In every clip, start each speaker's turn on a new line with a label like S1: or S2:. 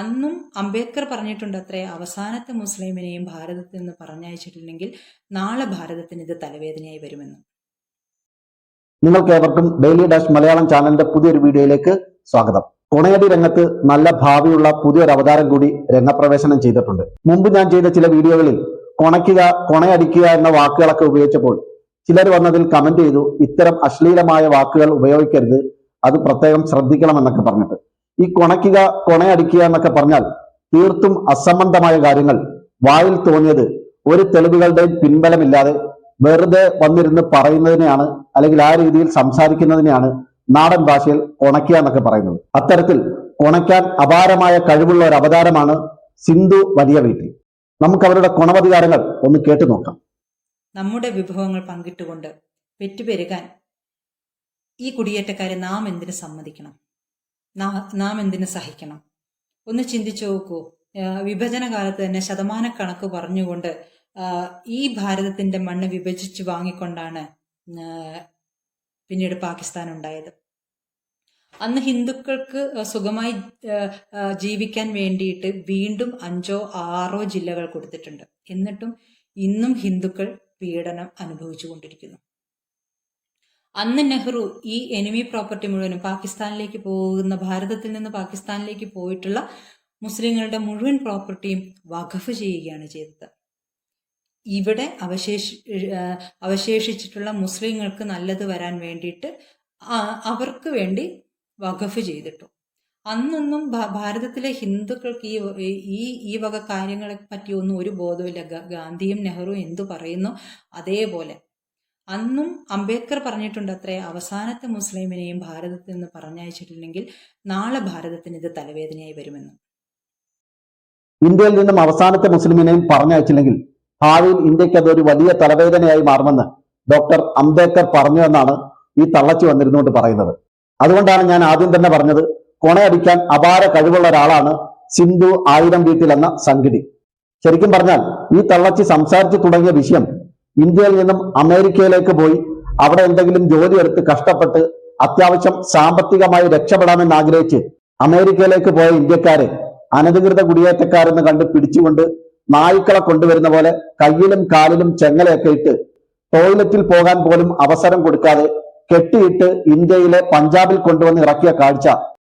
S1: അന്നും അംബേദ്കർ പറഞ്ഞിട്ടുണ്ട് അത്രേ അവസാനത്തെ മുസ്ലിമിനെയും ഭാരതത്തിൽ നിന്ന് പറഞ്ഞയച്ചിട്ടില്ലെങ്കിൽ നാളെ ഭാരതത്തിന് ഇത് തലവേദനയായി വരുമെന്ന്.
S2: നിങ്ങൾക്ക് ഏവർക്കും ഡെയിലി ഡാഷ് മലയാളം ചാനലിന്റെ പുതിയൊരു വീഡിയോയിലേക്ക് സ്വാഗതം. കൊണയടി രംഗത്ത് നല്ല ഭാവിയുള്ള പുതിയൊരു അവതാരം കൂടി രംഗപ്രവേശനം ചെയ്തിട്ടുണ്ട്. മുമ്പ് ഞാൻ ചെയ്ത ചില വീഡിയോകളിൽ കൊണയ്ക്കുക കൊണയടിക്കുക എന്ന വാക്കുകളൊക്കെ ഉപയോഗിച്ചപ്പോൾ ചിലർ വന്നതിൽ കമന്റ് ചെയ്തു ഇത്തരം അശ്ലീലമായ വാക്കുകൾ ഉപയോഗിക്കരുത് അത് പ്രത്യേകം ശ്രദ്ധിക്കണമെന്നൊക്കെ പറഞ്ഞിട്ട്. ഈ കൊണയ്ക്കുക കൊണയടിക്കുക എന്നൊക്കെ പറഞ്ഞാൽ തീർത്തും അസംബന്ധമായ കാര്യങ്ങൾ വായിൽ തോന്നിയത് ഒരു തെളിവുകളുടെയും പിൻബലമില്ലാതെ വെറുതെ വന്നിരുന്ന് പറയുന്നതിനെയാണ് അല്ലെങ്കിൽ ആ രീതിയിൽ സംസാരിക്കുന്നതിനെയാണ് നാടൻ ഭാഷയിൽ ഉണക്കുക എന്നൊക്കെ പറയുന്നത്. അത്തരത്തിൽ ഉണയ്ക്കാൻ അപാരമായ കഴിവുള്ള ഒരു അവതാരമാണ് സിന്ധു വലിയ വീട്ടിൽ. നമുക്ക് അവരുടെ ഗുണവധികാരങ്ങൾ ഒന്ന് കേട്ടു നോക്കാം.
S1: നമ്മുടെ വിഭവങ്ങൾ പങ്കിട്ടുകൊണ്ട് പെറ്റുപെരുകാൻ ഈ കുടിയേറ്റക്കാരെ നാം എന്തിനു സമ്മതിക്കണം? നാ- എന്തിനു സഹിക്കണം? ഒന്ന് ചിന്തിച്ചു നോക്കൂ. വിഭജന കാലത്ത് തന്നെ ശതമാനക്കണക്ക് പറഞ്ഞുകൊണ്ട് ഈ ഭാരതത്തിന്റെ മണ്ണ് വിഭജിച്ച് വാങ്ങിക്കൊണ്ടാണ് പിന്നീട് പാകിസ്ഥാൻ ഉണ്ടായത്. അന്ന് ഹിന്ദുക്കൾക്ക് സുഖമായി ജീവിക്കാൻ വേണ്ടിയിട്ട് വീണ്ടും അഞ്ചോ ആറോ ജില്ലകൾ കൊടുത്തിട്ടുണ്ട്. എന്നിട്ടും ഇന്നും ഹിന്ദുക്കൾ പീഡനം അനുഭവിച്ചു കൊണ്ടിരിക്കുന്നു അന്ന് നെഹ്റു ഈ എനിമി പ്രോപ്പർട്ടി മുഴുവനും പാകിസ്ഥാനിലേക്ക് പോകുന്ന ഭാരതത്തിൽ നിന്ന് പാകിസ്ഥാനിലേക്ക് പോയിട്ടുള്ള മുസ്ലിങ്ങളുടെ മുഴുവൻ പ്രോപ്പർട്ടിയും വഖഫ് ചെയ്യുകയാണ് ചെയ്തത്. ഇവിടെ അവശേഷ അവശേഷിച്ചിട്ടുള്ള മുസ്ലിങ്ങൾക്ക് നല്ലത് വരാൻ വേണ്ടിയിട്ട് അവർക്ക് വേണ്ടി വഖഫ് ചെയ്തിട്ടു. അന്നൊന്നും ഭാരതത്തിലെ ഹിന്ദുക്കൾക്ക് ഈ ഈ ഈ വക കാര്യങ്ങളെ പറ്റിയൊന്നും ഒരു ബോധവുമില്ല. ഗാന്ധിയും നെഹ്റു എന്തു പറയുന്നു അതേപോലെ. അന്നും അംബേദ്കർ പറഞ്ഞിട്ടുണ്ട് അത്രേ അവസാനത്തെ മുസ്ലിമിനെയും ഭാരതത്തിൽ നിന്ന് പറഞ്ഞയച്ചിട്ടില്ലെങ്കിൽ നാളെ ഭാരതത്തിന് ഇത് തലവേദനയായി വരുമെന്ന്.
S2: ഇന്ത്യയിൽ നിന്നും അവസാനത്തെ മുസ്ലിമിനെയും പറഞ്ഞയച്ചില്ലെങ്കിൽ ഭാവിയിൽ ഇന്ത്യയ്ക്ക് അതൊരു വലിയ തലവേദനയായി മാറുമെന്ന് ഡോക്ടർ അംബേദ്കർ പറഞ്ഞു എന്നാണ് ഈ തള്ളച്ചു വന്നിരുന്നുകൊണ്ട് പറയുന്നത്. അതുകൊണ്ടാണ് ഞാൻ ആദ്യം തന്നെ പറഞ്ഞത് കൊണയടിക്കാൻ അപാര കഴിവുള്ള ഒരാളാണ് സിന്ധു ആയിരം വീട്ടിൽ എന്ന ശരിക്കും പറഞ്ഞാൽ ഈ തള്ളച്ചി സംസാരിച്ചു തുടങ്ങിയ വിഷയം ഇന്ത്യയിൽ നിന്നും അമേരിക്കയിലേക്ക് പോയി അവിടെ എന്തെങ്കിലും ജോലി എടുത്ത് കഷ്ടപ്പെട്ട് അത്യാവശ്യം സാമ്പത്തികമായി രക്ഷപ്പെടാമെന്ന് ആഗ്രഹിച്ച് അമേരിക്കയിലേക്ക് പോയ ഇന്ത്യക്കാരെ അനധികൃത കുടിയേറ്റക്കാരെന്ന് കണ്ട് പിടിച്ചുകൊണ്ട് നായ്ക്കളെ കൊണ്ടുവരുന്ന പോലെ കയ്യിലും കാലിലും ചെങ്ങലയൊക്കെ ഇട്ട് ടോയ്ലറ്റിൽ പോകാൻ പോലും അവസരം കൊടുക്കാതെ കെട്ടിയിട്ട് ഇന്ത്യയിലെ പഞ്ചാബിൽ കൊണ്ടുവന്ന് ഇറക്കിയ കാഴ്ച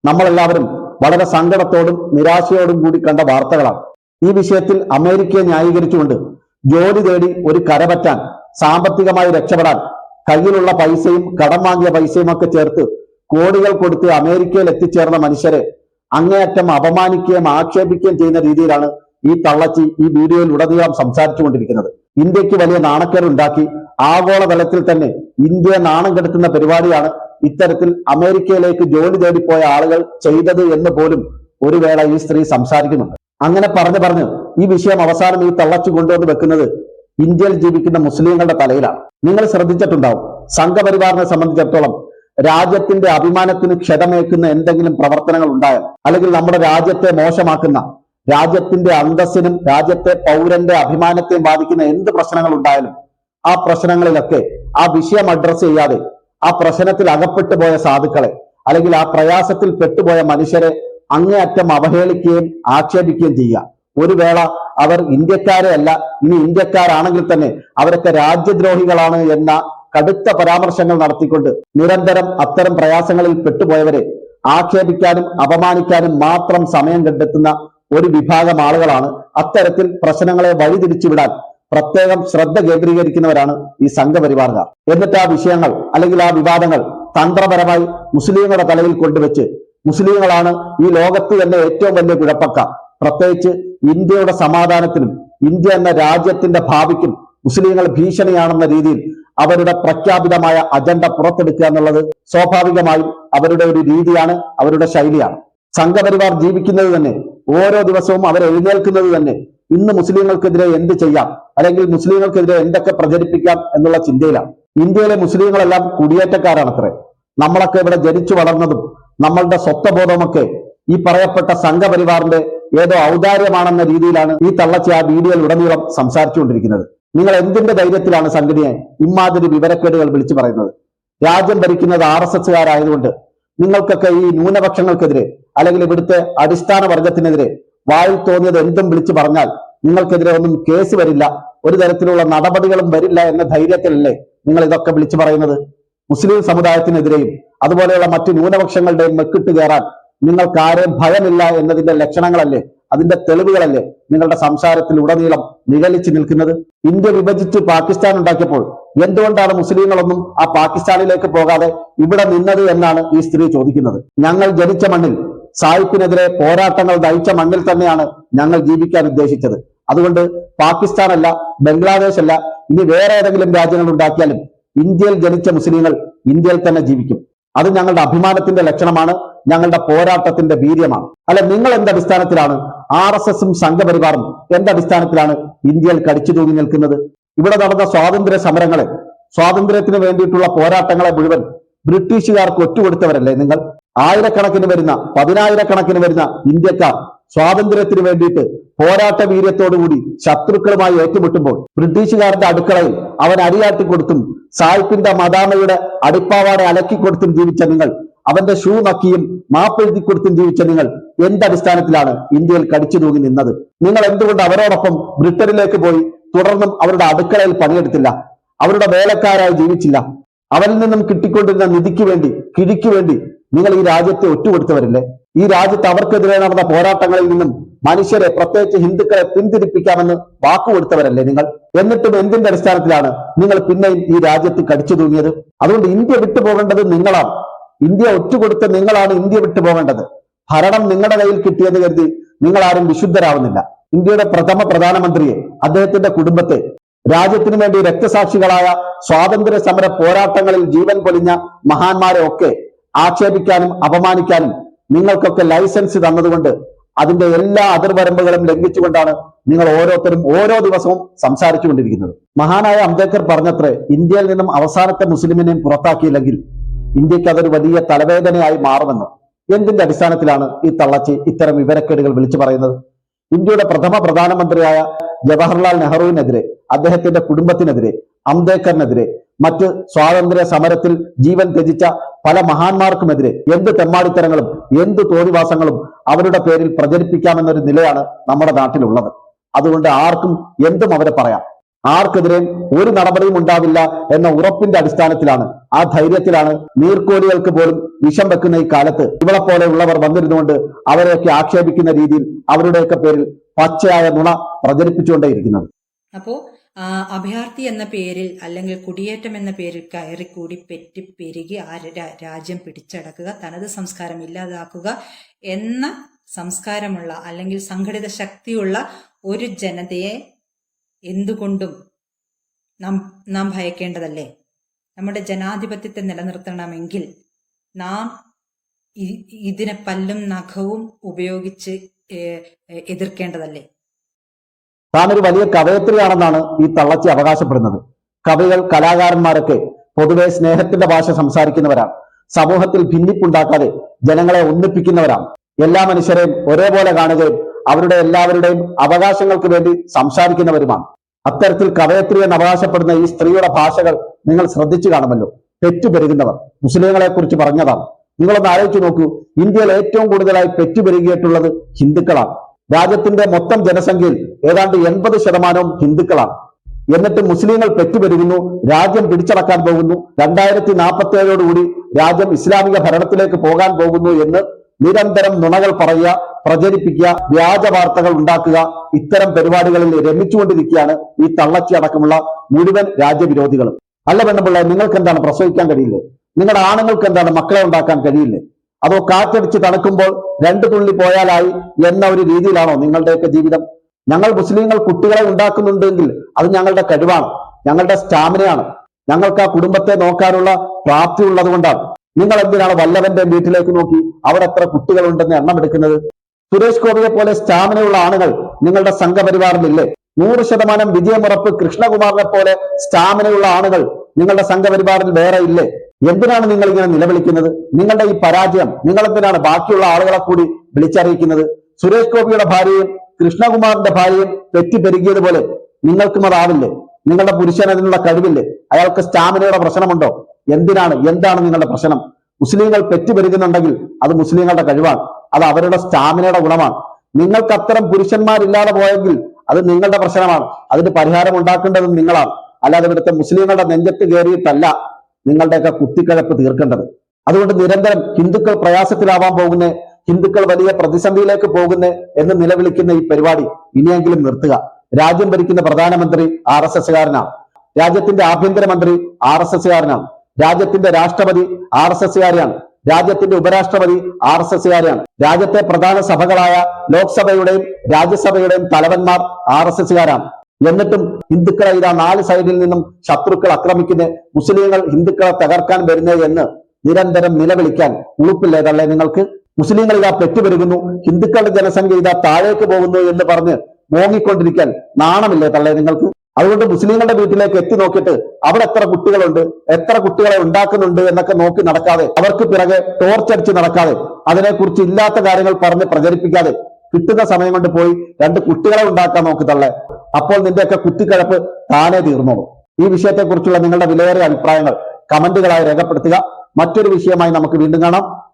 S2: നമ്മളെല്ലാവരും വളരെ സങ്കടത്തോടും നിരാശയോടും കൂടി കണ്ട വാർത്തകളാണ്. ഈ വിഷയത്തിൽ അമേരിക്കയെ ന്യായീകരിച്ചുകൊണ്ട് ജോലി തേടി ഒരു കരപറ്റാൻ സാമ്പത്തികമായി രക്ഷപ്പെടാൻ കയ്യിലുള്ള പൈസയും കടം വാങ്ങിയ പൈസയും ഒക്കെ ചേർത്ത് കോടികൾ കൊടുത്ത് അമേരിക്കയിൽ എത്തിച്ചേർന്ന മനുഷ്യരെ അങ്ങേയറ്റം അപമാനിക്കുകയും ആക്ഷേപിക്കുകയും ചെയ്യുന്ന രീതിയിലാണ് ഈ തള്ളച്ചി ഈ വീഡിയോയിൽ ഉടനീളം സംസാരിച്ചു കൊണ്ടിരിക്കുന്നത് ഇന്ത്യയ്ക്ക് വലിയ നാണക്കേട് ഉണ്ടാക്കി ആഗോളതലത്തിൽ തന്നെ ഇന്ത്യയെ നാണം കെടുത്തുന്ന പരിപാടിയാണ് ഇത്തരത്തിൽ അമേരിക്കയിലേക്ക് ജോലി തേടിപ്പോയ ആളുകൾ ചെയ്തത് എന്ന് പോലും ഒരു വേള ഈ സ്ത്രീ സംസാരിക്കുന്നുണ്ട്. അങ്ങനെ പറഞ്ഞു പറഞ്ഞു ഈ വിഷയം അവസാനം ഈ തള്ളച്ചു കൊണ്ടുവന്ന് വെക്കുന്നത് ഇന്ത്യയിൽ ജീവിക്കുന്ന മുസ്ലിങ്ങളുടെ തലയിലാണ്. നിങ്ങൾ ശ്രദ്ധിച്ചിട്ടുണ്ടാവും. സംഘപരിവാറിനെ സംബന്ധിച്ചിടത്തോളം രാജ്യത്തിന്റെ അഭിമാനത്തിന് ക്ഷതമേക്കുന്ന എന്തെങ്കിലും പ്രവർത്തനങ്ങൾ ഉണ്ടായാൽ അല്ലെങ്കിൽ നമ്മുടെ രാജ്യത്തെ മോശമാക്കുന്ന രാജ്യത്തിന്റെ അന്തസ്സിനും രാജ്യത്തെ പൗരന്റെ അഭിമാനത്തെയും ബാധിക്കുന്ന എന്ത് പ്രശ്നങ്ങൾ ഉണ്ടായാലും ആ പ്രശ്നങ്ങളിലൊക്കെ ആ വിഷയം അഡ്രസ്സ് ചെയ്യാതെ ആ പ്രശ്നത്തിൽ അകപ്പെട്ടു പോയ സാധുക്കളെ അല്ലെങ്കിൽ ആ പ്രയാസത്തിൽ പെട്ടുപോയ മനുഷ്യരെ അങ്ങേയറ്റം അവഹേളിക്കുകയും ആക്ഷേപിക്കുകയും ചെയ്യുക. ഒരു വേള അവർ ഇന്ത്യക്കാരെ അല്ല ഇനി ഇന്ത്യക്കാരാണെങ്കിൽ തന്നെ അവരൊക്കെ രാജ്യദ്രോഹികളാണ് എന്ന കടുത്ത പരാമർശങ്ങൾ നടത്തിക്കൊണ്ട് നിരന്തരം അത്തരം പ്രയാസങ്ങളിൽ പെട്ടുപോയവരെ ആക്ഷേപിക്കാനും അപമാനിക്കാനും മാത്രം സമയം കണ്ടെത്തുന്ന ഒരു വിഭാഗം ആളുകളാണ് അത്തരത്തിൽ പ്രശ്നങ്ങളെ വഴിതിരിച്ചുവിടാൻ പ്രത്യേകം ശ്രദ്ധ കേന്ദ്രീകരിക്കുന്നവരാണ് ഈ സംഘപരിവാറുകാർ. എന്നിട്ട് ആ വിഷയങ്ങൾ അല്ലെങ്കിൽ ആ വിവാദങ്ങൾ തന്ത്രപരമായി മുസ്ലിങ്ങളുടെ തലയിൽ കൊണ്ടുവച്ച് മുസ്ലിങ്ങളാണ് ഈ ലോകത്ത് തന്നെ ഏറ്റവും വലിയ കുഴപ്പക്കാർ പ്രത്യേകിച്ച് ഇന്ത്യയുടെ സമാധാനത്തിനും ഇന്ത്യ എന്ന രാജ്യത്തിന്റെ ഭാവിക്കും മുസ്ലിങ്ങൾ ഭീഷണിയാണെന്ന രീതിയിൽ അവരുടെ പ്രഖ്യാപിതമായ അജണ്ട പുറത്തെടുക്കുക എന്നുള്ളത് സ്വാഭാവികമായും അവരുടെ ഒരു രീതിയാണ് അവരുടെ ശൈലിയാണ്. സംഘപരിവാർ ജീവിക്കുന്നത് തന്നെ ഓരോ ദിവസവും അവർ എഴുന്നേൽക്കുന്നത് തന്നെ ഇന്ന് മുസ്ലിങ്ങൾക്കെതിരെ എന്ത് ചെയ്യാം? അല്ലെങ്കിൽ മുസ്ലിങ്ങൾക്കെതിരെ എന്തൊക്കെ പ്രചരിപ്പിക്കാം എന്നുള്ള ചിന്തയിലാണ്. ഇന്ത്യയിലെ മുസ്ലിങ്ങളെല്ലാം കുടിയേറ്റക്കാരാണത്രേ. നമ്മളൊക്കെ ഇവിടെ ജനിച്ചു വളർന്നതും നമ്മളുടെ സ്വത്വബോധമൊക്കെ ഈ പറയപ്പെട്ട സംഘപരിവാറിന്റെ ഏതോ ഔദാര്യമാണെന്ന രീതിയിലാണ് ഈ തള്ളച്ചി ആ വീഡിയോയിൽ ഉടനീളം സംസാരിച്ചുകൊണ്ടിരിക്കുന്നത്. നിങ്ങൾ എന്തിന്റെ ധൈര്യത്തിലാണ് സംഘടനയെ ഇമാതിരി വിവരക്കേടുകൾ വിളിച്ചു പറയുന്നത്? രാജ്യം ഭരിക്കുന്നത് ആർ എസ് എസുകാരായതുകൊണ്ട് നിങ്ങൾക്കൊക്കെ ഈ ന്യൂനപക്ഷങ്ങൾക്കെതിരെ അല്ലെങ്കിൽ ഇവിടുത്തെ അടിസ്ഥാന വർഗത്തിനെതിരെ വായിൽ തോന്നിയത് എന്തും വിളിച്ചു പറഞ്ഞാൽ നിങ്ങൾക്കെതിരെ ഒന്നും കേസ് വരില്ല. ഒരു തരത്തിലുള്ള നടപടികളും വരില്ല എന്ന ധൈര്യത്തിലല്ലേ നിങ്ങൾ ഇതൊക്കെ വിളിച്ചു പറയുന്നത്? മുസ്ലിം സമുദായത്തിനെതിരെയും അതുപോലെയുള്ള മറ്റു ന്യൂനപക്ഷങ്ങളുടെയും മെക്കിട്ട് കയറാൻ നിങ്ങൾക്ക് ആരെയും ഭയമില്ല എന്നതിന്റെ ലക്ഷണങ്ങളല്ലേ അതിന്റെ തെളിവുകളല്ലേ നിങ്ങളുടെ സംസാരത്തിൽ ഉടനീളം നിഴലിച്ചു നിൽക്കുന്നത്? ഇന്ത്യ വിഭജിച്ച് പാകിസ്ഥാൻ ഉണ്ടാക്കിയപ്പോൾ എന്തുകൊണ്ടാണ് മുസ്ലിങ്ങളൊന്നും ആ പാകിസ്ഥാനിലേക്ക് പോകാതെ ഇവിടെ നിന്നത് എന്നാണ് ഈ സ്ത്രീ ചോദിക്കുന്നത്. ഞങ്ങൾ ജനിച്ച മണ്ണിൽ സായിപ്പിനെതിരെ പോരാട്ടങ്ങൾ നയിച്ച മണ്ണിൽ തന്നെയാണ് ഞങ്ങൾ ജീവിക്കാൻ ഉദ്ദേശിച്ചത്. അതുകൊണ്ട് പാകിസ്ഥാനല്ല ബംഗ്ലാദേശ് അല്ല ഇനി വേറെ ഏതെങ്കിലും രാജ്യങ്ങൾ ഉണ്ടാക്കിയാലും ഇന്ത്യയിൽ ജനിച്ച മുസ്ലിങ്ങൾ ഇന്ത്യയിൽ തന്നെ ജീവിക്കും. അത് ഞങ്ങളുടെ അഭിമാനത്തിന്റെ ലക്ഷണമാണ് ഞങ്ങളുടെ പോരാട്ടത്തിന്റെ വീര്യമാണ്. അല്ല നിങ്ങൾ എന്ത് അടിസ്ഥാനത്തിലാണ് ആർ എസ് എസും സംഘപരിവാറും എന്ത് അടിസ്ഥാനത്തിലാണ് ഇന്ത്യയിൽ കടിച്ചു തൂങ്ങി നിൽക്കുന്നത്? ഇവിടെ നടന്ന സ്വാതന്ത്ര്യ സമരങ്ങളെ സ്വാതന്ത്ര്യത്തിന് വേണ്ടിയിട്ടുള്ള പോരാട്ടങ്ങളെ മുഴുവൻ ബ്രിട്ടീഷുകാർക്ക് ഒറ്റുകൊടുത്തവരല്ലേ നിങ്ങൾ? ആയിരക്കണക്കിന് വരുന്ന പതിനായിരക്കണക്കിന് വരുന്ന ഇന്ത്യക്കാർ സ്വാതന്ത്ര്യത്തിന് വേണ്ടിയിട്ട് പോരാട്ട വീര്യത്തോടുകൂടി ശത്രുക്കളുമായി ഏറ്റുമുട്ടുമ്പോൾ ബ്രിട്ടീഷുകാരുടെ അടുക്കളയിൽ അവൻ അരിയാട്ടി കൊടുത്തും സായിപ്പിന്റെ മദാമയുടെ അടിപ്പാവാടെ അലക്കി കൊടുത്തും ജീവിച്ച നിങ്ങൾ അവന്റെ ഷൂ നക്കിയും മാപ്പെഴുതി കൊടുത്തും ജീവിച്ച നിങ്ങൾ എന്തടിസ്ഥാനത്തിലാണ് ഇന്ത്യയിൽ കടിച്ചു തൂങ്ങി നിന്നത്? നിങ്ങൾ എന്തുകൊണ്ട് അവരോടൊപ്പം ബ്രിട്ടനിലേക്ക് പോയി തുടർന്നും അവരുടെ അടുക്കളയിൽ പണിയെടുത്തില്ല? അവരുടെ വേലക്കാരായി ജീവിച്ചില്ല? അവരിൽ നിന്നും കിട്ടിക്കൊണ്ടിരുന്ന നിധിക്ക് വേണ്ടി കിഴിക്ക് വേണ്ടി നിങ്ങൾ ഈ രാജ്യത്തെ ഒറ്റുകൊടുത്തവരില്ലേ? ഈ രാജ്യത്ത് അവർക്കെതിരെ നടന്ന പോരാട്ടങ്ങളിൽ നിന്നും മനുഷ്യരെ പ്രത്യേകിച്ച് ഹിന്ദുക്കളെ പിന്തിരിപ്പിക്കാമെന്ന് വാക്കുകൊടുത്തവരല്ലേ നിങ്ങൾ? എന്നിട്ടും എന്തിന്റെ അടിസ്ഥാനത്തിലാണ് നിങ്ങൾ പിന്നെയും ഈ രാജ്യത്ത് കടിച്ചു തൂങ്ങിയത്? അതുകൊണ്ട് ഇന്ത്യ വിട്ടുപോകേണ്ടത് നിങ്ങളാണ്. ഇന്ത്യ ഒറ്റുകൊടുത്ത നിങ്ങളാണ് ഇന്ത്യ വിട്ടുപോകേണ്ടത്. ഭരണം നിങ്ങളുടെ കയ്യിൽ കിട്ടിയത് കരുതി നിങ്ങൾ ആരും വിശുദ്ധരാവുന്നില്ല. ഇന്ത്യയുടെ പ്രഥമ പ്രധാനമന്ത്രിയെ അദ്ദേഹത്തിന്റെ കുടുംബത്തെ രാജ്യത്തിനു വേണ്ടി രക്തസാക്ഷികളായ സ്വാതന്ത്ര്യ സമര പോരാട്ടങ്ങളിൽ ജീവൻ പൊലിഞ്ഞ മഹാന്മാരെ ഒക്കെ ആക്ഷേപിക്കാനും അപമാനിക്കാനും നിങ്ങൾക്കൊക്കെ ലൈസൻസ് തന്നതുകൊണ്ട് അതിന്റെ എല്ലാ അതിർവരമ്പുകളും ലംഘിച്ചുകൊണ്ടാണ് നിങ്ങൾ ഓരോരുത്തരും ഓരോ ദിവസവും സംസാരിച്ചുകൊണ്ടിരിക്കുന്നത്. മഹാനായ അംബേദ്കർ പറഞ്ഞത്രേ ഇന്ത്യയിൽ നിന്നും അവസാനത്തെ മുസ്ലിമിനെയും പുറത്താക്കിയില്ലെങ്കിൽ ഇന്ത്യയ്ക്ക് അതൊരു വലിയ തലവേദനയായി മാറുമെന്ന്. എന്തിന്റെ അടിസ്ഥാനത്തിലാണ് ഈ തള്ളച്ചി ഇത്തരം വിവരക്കേടുകൾ വിളിച്ചു പറയുന്നത്? ഇന്ത്യയുടെ പ്രഥമ പ്രധാനമന്ത്രിയായ ജവഹർലാൽ നെഹ്റുവിനെതിരെ അദ്ദേഹത്തിന്റെ കുടുംബത്തിനെതിരെ അംബേദ്കറിനെതിരെ മറ്റ് സ്വാതന്ത്ര്യ സമരത്തിൽ ജീവൻ ത്യജിച്ച പല മഹാന്മാർക്കുമെതിരെ എന്ത് തെമ്മാടിത്തരങ്ങളും എന്ത് തോന്നിവാസങ്ങളും അവരുടെ പേരിൽ പ്രചരിപ്പിക്കാമെന്നൊരു നിലയാണ് നമ്മുടെ നാട്ടിലുള്ളത്. അതുകൊണ്ട് ആർക്കും എന്തും അവരെ പറയാം. ആർക്കെതിരെയും ഒരു നടപടിയും ഉണ്ടാവില്ല എന്ന ഉറപ്പിന്റെ അടിസ്ഥാനത്തിലാണ് ആ ധൈര്യത്തിലാണ് നീർക്കോലികൾക്ക് പോലും വിഷം വെക്കുന്ന ഈ കാലത്ത് ഇവളെ പോലെയുള്ളവർ വന്നിരുന്നുകൊണ്ട് അവരെയൊക്കെ ആക്ഷേപിക്കുന്ന രീതിയിൽ അവരുടെയൊക്കെ പേരിൽ പച്ചയായ നുണ പ്രചരിപ്പിച്ചുകൊണ്ടേയിരിക്കുന്നത്.
S1: അപ്പോ അഭയാർത്ഥി എന്ന പേരിൽ അല്ലെങ്കിൽ കുടിയേറ്റം എന്ന പേരിൽ കയറിക്കൂടി പെറ്റി പെരുകി ആ രാജ്യം പിടിച്ചടക്കുക തനത് സംസ്കാരം ഇല്ലാതാക്കുക എന്ന സംസ്കാരമുള്ള അല്ലെങ്കിൽ സംഘടിത ശക്തിയുള്ള ഒരു ജനതയെ എന്തുകൊണ്ടും നാം നാം ഭയക്കേണ്ടതല്ലേ? നമ്മുടെ ജനാധിപത്യത്തെ നിലനിർത്തണമെങ്കിൽ നാം ഇതിനെ പല്ലും നഖവും ഉപയോഗിച്ച് എതിർക്കേണ്ടതല്ലേ?
S2: താനൊരു വലിയ കവയത്രിയാണെന്നാണ് ഈ തള്ളച്ചി അവകാശപ്പെടുന്നത്. കവികൾ കലാകാരന്മാരൊക്കെ പൊതുവെ സ്നേഹത്തിന്റെ ഭാഷ സംസാരിക്കുന്നവരാണ്. സമൂഹത്തിൽ ഭിന്നിപ്പുണ്ടാക്കാതെ ജനങ്ങളെ ഒന്നിപ്പിക്കുന്നവരാണ്. എല്ലാ മനുഷ്യരെയും ഒരേപോലെ കാണുകയും അവരുടെ എല്ലാവരുടെയും അവകാശങ്ങൾക്ക് വേണ്ടി സംസാരിക്കുന്നവരുമാണ്. അത്തരത്തിൽ കവയത്രി എന്ന് അവകാശപ്പെടുന്ന ഈ സ്ത്രീയുടെ ഭാഷകൾ നിങ്ങൾ ശ്രദ്ധിച്ചു കാണുമല്ലോ. പെറ്റുപെരുകുന്നവർ. മുസ്ലിങ്ങളെ കുറിച്ച് പറഞ്ഞതാണ്. നിങ്ങളൊന്ന് ആലോചിച്ച് നോക്കൂ. ഇന്ത്യയിൽ ഏറ്റവും കൂടുതലായി പെറ്റുപെരുകിയിട്ടുള്ളത് ഹിന്ദുക്കളാണ്. രാജ്യത്തിന്റെ മൊത്തം ജനസംഖ്യയിൽ ഏതാണ്ട് എൺപത് ശതമാനവും ഹിന്ദുക്കളാണ്. എന്നിട്ട് മുസ്ലിങ്ങൾ പെറ്റുപെരുകുന്നു രാജ്യം പിടിച്ചടക്കാൻ പോകുന്നു. രണ്ടായിരത്തി നാൽപ്പത്തി ഏഴോടുകൂടി രാജ്യം ഇസ്ലാമിക ഭരണത്തിലേക്ക് പോകാൻ പോകുന്നു എന്ന് നിരന്തരം നുണകൾ പറയുക പ്രചരിപ്പിക്കുക വ്യാജ വാർത്തകൾ ഉണ്ടാക്കുക ഇത്തരം പരിപാടികളിൽ രമിച്ചുകൊണ്ടിരിക്കുകയാണ് ഈ തള്ളച്ചി അടക്കമുള്ള മുഴുവൻ രാജ്യവിരോധികളും. അല്ല പെണ്ണുപിള്ള നിങ്ങൾക്ക് എന്താണ് പ്രസവിക്കാൻ കഴിയില്ലേ? നിങ്ങളുടെ ആണുങ്ങൾക്ക് എന്താണ് മക്കളെ ഉണ്ടാക്കാൻ കഴിയില്ലേ? അതോ കാറ്റടിച്ച് തണുക്കുമ്പോൾ രണ്ട് തുള്ളി പോയാലായി എന്ന ഒരു രീതിയിലാണോ നിങ്ങളുടെയൊക്കെ ജീവിതം? ഞങ്ങൾ മുസ്ലിങ്ങൾ കുട്ടികളെ ഉണ്ടാക്കുന്നുണ്ടെങ്കിൽ അത് ഞങ്ങളുടെ കഴിവാണ് ഞങ്ങളുടെ സ്റ്റാമിനയാണ്. ഞങ്ങൾക്ക് ആ കുടുംബത്തെ നോക്കാനുള്ള പ്രാപ്തി ഉള്ളതുകൊണ്ടാണ് നിങ്ങൾ എന്തിനാണ് വല്ലവന്റെ വീട്ടിലേക്ക് നോക്കി അവിടെ എത്ര കുട്ടികളുണ്ടെന്ന് എണ്ണം എടുക്കുന്നത് സുരേഷ് ഗോപിയെ പോലെ സ്റ്റാമിനയുള്ള ആളുകൾ നിങ്ങളുടെ സംഘപരിവാറിലില്ലേ? നൂറ് ശതമാനം വിജയമുറപ്പ് കൃഷ്ണകുമാറിനെ പോലെ സ്റ്റാമിനയുള്ള ആളുകൾ നിങ്ങളുടെ സംഘപരിവാറിൽ വേറെ ഇല്ലേ? എന്തിനാണ് നിങ്ങൾ ഇങ്ങനെ നിലവിളിക്കുന്നത്? നിങ്ങളുടെ ഈ പരാജയം നിങ്ങൾ എന്തിനാണ് ബാക്കിയുള്ള ആളുകളെ കൂടി വിളിച്ചറിയിക്കുന്നത്? സുരേഷ് ഗോപിയുടെ ഭാര്യയും കൃഷ്ണകുമാറിന്റെ ഭാര്യയും തെറ്റി പെരുകിയതുപോലെ നിങ്ങൾക്കും അതാവില്ലേ? നിങ്ങളുടെ പുരുഷൻ അതിനുള്ള കഴിവില്ലേ? അയാൾക്ക് സ്റ്റാമിനയുടെ പ്രശ്നമുണ്ടോ? എന്തിനാണ്? എന്താണ് നിങ്ങളുടെ പ്രശ്നം? മുസ്ലിങ്ങൾ പെറ്റുപെരുകുന്നുണ്ടെങ്കിൽ അത് മുസ്ലിങ്ങളുടെ കഴിവാണ്. അത് അവരുടെ സ്റ്റാമിനയുടെ ഗുണമാണ്. നിങ്ങൾക്ക് അത്തരം പുരുഷന്മാരില്ലാതെ പോയെങ്കിൽ അത് നിങ്ങളുടെ പ്രശ്നമാണ്. അതിന് പരിഹാരം ഉണ്ടാക്കേണ്ടത് നിങ്ങളാണ്. അല്ലാതെ ഇവിടുത്തെ മുസ്ലിങ്ങളുടെ നെഞ്ചത്ത് കയറിയിട്ടല്ല. നിങ്ങളുടെയൊക്കെ കുത്തിക്കഴപ്പ് തീർക്കേണ്ടത്. അതുകൊണ്ട് നിരന്തരം ഹിന്ദുക്കൾ പ്രയാസത്തിലാവാൻ പോകുന്ന ഹിന്ദുക്കൾ വലിയ പ്രതിസന്ധിയിലേക്ക് പോകുന്ന എന്ന് നിലവിളിക്കുന്ന ഈ പരിപാടി ഇനിയെങ്കിലും നിർത്തുക. രാജ്യം ഭരിക്കുന്ന പ്രധാനമന്ത്രി ആർ എസ് എസ്സുകാരനാണ് രാജ്യത്തിന്റെ ആഭ്യന്തരമന്ത്രി ആർ എസ് എസ്സുകാരനാണ് രാജ്യത്തിന്റെ രാഷ്ട്രപതി ആർ എസ് എസ്സുകാരിയാണ് രാജ്യത്തിന്റെ ഉപരാഷ്ട്രപതി ആർ എസ് എസ്സുകാരാണ് രാജ്യത്തെ പ്രധാന സഭകളായ ലോക്സഭയുടെയും രാജ്യസഭയുടെയും തലവന്മാർ ആർ എസ് എസ്സുകാരാണ് എന്നിട്ടും ഹിന്ദുക്കളെ ഇതാ നാല് സൈഡിൽ നിന്നും ശത്രുക്കൾ ആക്രമിക്കുന്നത് മുസ്ലിങ്ങൾ ഹിന്ദുക്കളെ തകർക്കാൻ വരുന്നത് എന്ന് നിരന്തരം നിലവിളിക്കാൻ ഉളുപ്പില്ലേ തള്ളേ നിങ്ങൾക്ക്? മുസ്ലിങ്ങൾ ഇതാ പെറ്റുപെരുകുന്നു ഹിന്ദുക്കളുടെ ജനസംഖ്യ ഇതാ താഴേക്ക് പോകുന്നു എന്ന് പറഞ്ഞ് മോങ്ങിക്കൊണ്ടിരിക്കാൻ നാണമില്ലേ തള്ളേ നിങ്ങൾക്ക്? അതുകൊണ്ട് മുസ്ലിങ്ങളുടെ വീട്ടിലേക്ക് എത്തി നോക്കിയിട്ട് അവിടെ എത്ര കുട്ടികളുണ്ട് എത്ര കുട്ടികളെ ഉണ്ടാക്കുന്നുണ്ട് എന്നൊക്കെ നോക്കി നടക്കാതെ അവർക്ക് പിറകെ ടോർച്ചടിച്ച് നടക്കാതെ അതിനെക്കുറിച്ച് ഇല്ലാത്ത കാര്യങ്ങൾ പറഞ്ഞ് പ്രചരിപ്പിക്കാതെ കിട്ടുന്ന സമയം കൊണ്ട് പോയി രണ്ട് കുട്ടികളെ ഉണ്ടാക്കാൻ നോക്കി തള്ളേ അപ്പോൾ നിന്റെയൊക്കെ കുത്തിക്കഴപ്പ് താനേ തീർന്നോളൂ. ഈ വിഷയത്തെക്കുറിച്ചുള്ള നിങ്ങളുടെ വിലയേറിയ അഭിപ്രായങ്ങൾ കമന്റുകളായി രേഖപ്പെടുത്തുക. മറ്റൊരു വിഷയമായി നമുക്ക് വീണ്ടും കാണാം.